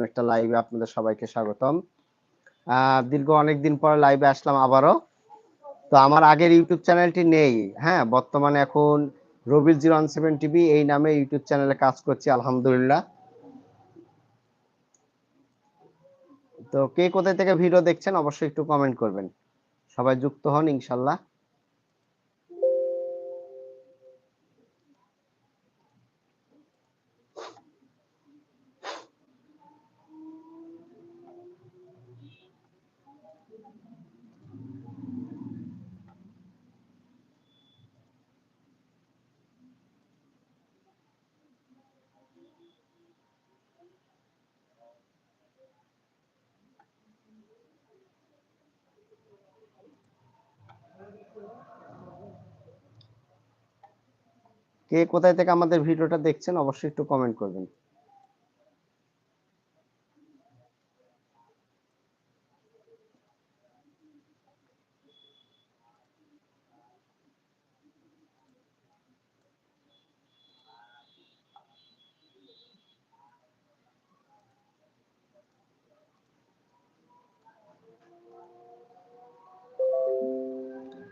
নতুন একটা লাইভে আপনাদের সবাইকে স্বাগতম। দীর্ঘ অনেকদিন পর লাইভে আসলাম আবারও। তো আমার আগের ইউটিউব চ্যানেলটি নেই হ্যাঁ? বর্তমানে এখন রবিল জিরো ওয়ান সেভেন টিভি এই নামে ইউটিউব চ্যানেলে কাজ করছি, আলহামদুলিল্লাহ। তো কে কোথায় থেকে ভিডিও দেখছেন, অবশ্যই একটু কমেন্ট করবেন। সবাই যুক্ত হন, ইনশাল্লাহ। কে কোথায় থেকে আমাদের ভিডিওটা দেখছেন অবশ্যই একটু কমেন্ট করবেন।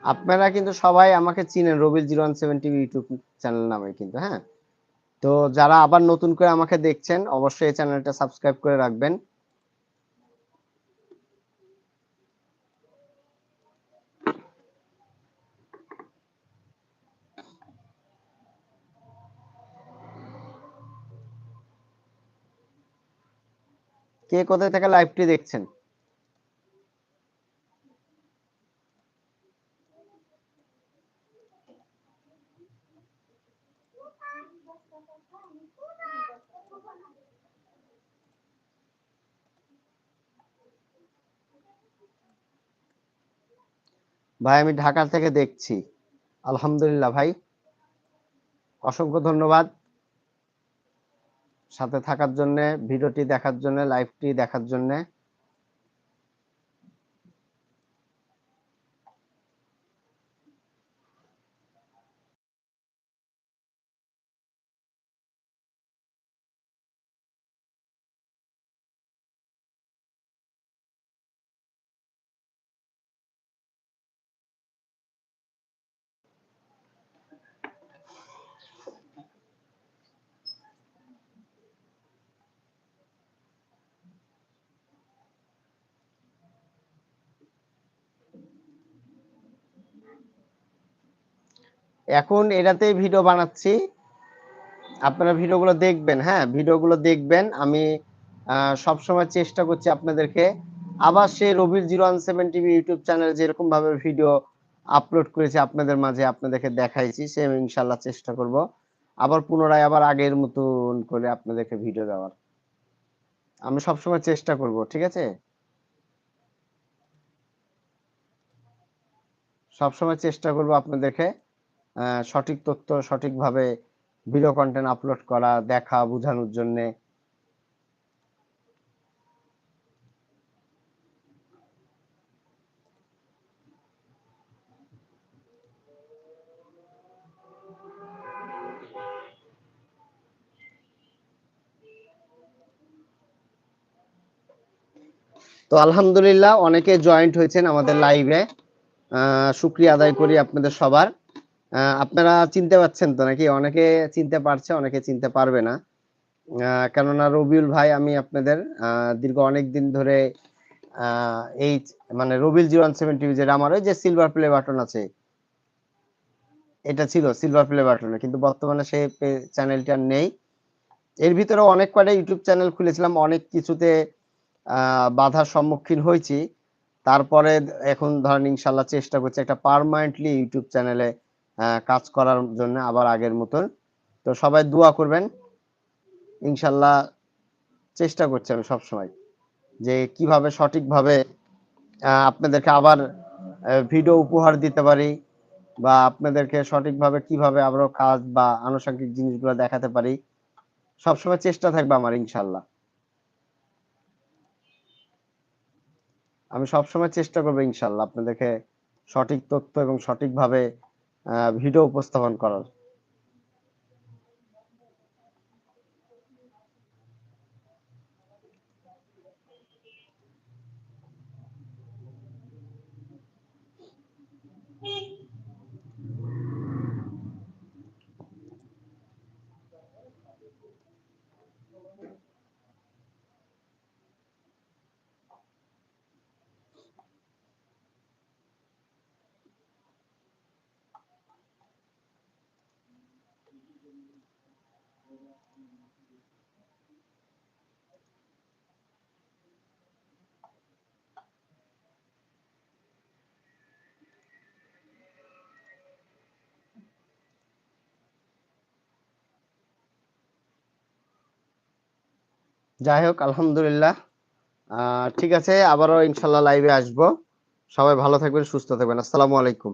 আপনারা কিন্তু সবাই আমাকে চিনেন Robil zero one seven TV YouTube channel নামে কিন্তু হ্যাঁ? তো যারা আবার নতুন করে আমাকে দেখছেন, অবশ্যই এই চ্যানেলটা সাবস্ক্রাইব করে রাখবেন। কে কোথায় থেকে লাইভটি দেখছেন? ভাই, আমি ঢাকা থেকে দেখছি। আলহামদুলিল্লাহ ভাই। অসংখ্য ধন্যবাদ। সাথে থাকার জন্য, ভিডিওটি দেখার জন্য লাইভটি দেখার জন্য। এখন এটাতেই ভিডিও বানাচ্ছি। আপনারা ভিডিওগুলো দেখবেন হ্যাঁ ভিডিওগুলো দেখবেন। আমি সব সময় চেষ্টা করছি আপনাদেরকে আবার সেই রবির zero one seven TV YouTube channel যেরকম ভাবে ভিডিও আপলোড করেছি আপনাদের মাঝে আপনাদেরকে দেখাইছি, সেম ইনশাল্লাহ চেষ্টা করব। আবার পুনরায় আবার আগের মতন করে আপনাদেরকে ভিডিও দেওয়ার। আমি সবসময় চেষ্টা করব, ঠিক আছে? সবসময় চেষ্টা করব আপনাদেরকে। সঠিক তথ্য সঠিকভাবে ভিডিও কন্টেন্ট আপলোড করা, দেখা, বোঝানোর জন্যে। তো আলহামদুলিল্লাহ, অনেকে জয়েন্ট হয়েছেন আমাদের লাইভে শুক্রিয়া আদায় করি আপনাদের সবার। আপনারা চিনতে পারছেন তো নাকি? অনেকে চিনতে পারছে, অনেকে চিনতে পারবে না। কেননা রবিউল ভাই, আমি আপনাদের দীর্ঘ অনেক দিন ধরে এই মানে Rabiul zero one seven TV যেটা আমার ওই যে সিলভার প্লে বাটন আছে। এটা ছিল সিলভার প্লে বাটনে কিন্তু বর্তমানে সেই চ্যানেলটা নেই। এর ভিতরে অনেক কয়টা ইউটিউব চ্যানেল খুলেছিলাম, অনেক কিছুতে বাধার সম্মুখীন হয়েছি। তারপরে এখন ধরেন ইনশাল্লাহ চেষ্টা করছি একটা পার্মানেন্টলি ইউটিউব চ্যানেলে কাজ করার জন্য আবার আগের মতন। তো সবাই দোয়া করবেন। ইনশাল্লাহ চেষ্টা করছি আমি সবসময় যে কীভাবে সঠিকভাবে আপনাদেরকে আবার ভিডিও উপহার দিতে পারি বা আপনাদেরকে সঠিকভাবে কীভাবে আবারও কাজ বা আনুষঙ্গিক জিনিসগুলো দেখাতে পারি। সবসময় চেষ্টা থাকবে আমার ইনশাল্লাহ। আমি সবসময় চেষ্টা করব ইনশাল্লাহ আপনাদেরকে সঠিক তথ্য এবং সঠিকভাবে ভিডিও উপস্থাপন করার। যাই হোক, আলহামদুলিল্লাহ। ঠিক আছে, আবারও ইনশাল্লাহ লাইভে আসব। সবাই ভালো থাকবেন, সুস্থ থাকবেন। আসসালামু আলাইকুম।